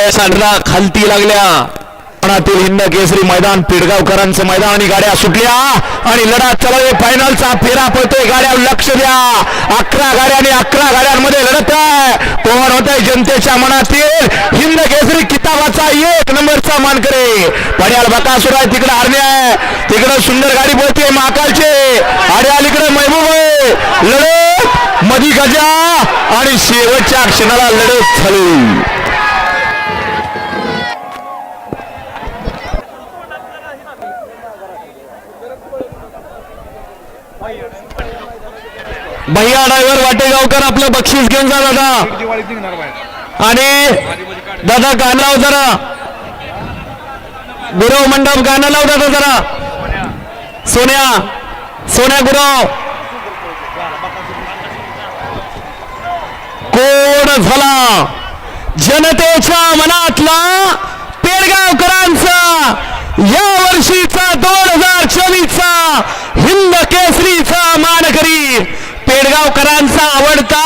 लागल्या साठला खालती लागल्या. मनातील हिंद केसरी मैदान पिडगावकरांचं मैदान आणि गाड्या सुटल्या. आणि लढा चला फायनलचा फेरा पळतोय गाड्या लक्ष द्या. अकरा गाड्या आणि अकरा गाड्यांमध्ये लढत आहे. कोण होत आहे जनतेच्या मनातील. हिंद केसरी किताबाचा एक नंबरचा मानकरे. पड्याल बकासूर आहे तिकडे हरणे आहे. तिकडे सुंदर गाडी बोलते महाकालचे. आणि अलीकडे महबूब आहे. लढत मधी गजा आणि शेवटच्या क्षणाला लढत चालू. भैया ड्रायव्हर वाटेगावकर आपलं बक्षीस घेऊन जा दादा. आणि दादा गाणं लाव जरा. गुरव मंडप गाणं लाव दादा जरा. सोन्या सोन्या गुरव. कोण झाला? जनतेच्या मनातला बेळगावकरांचा आवडता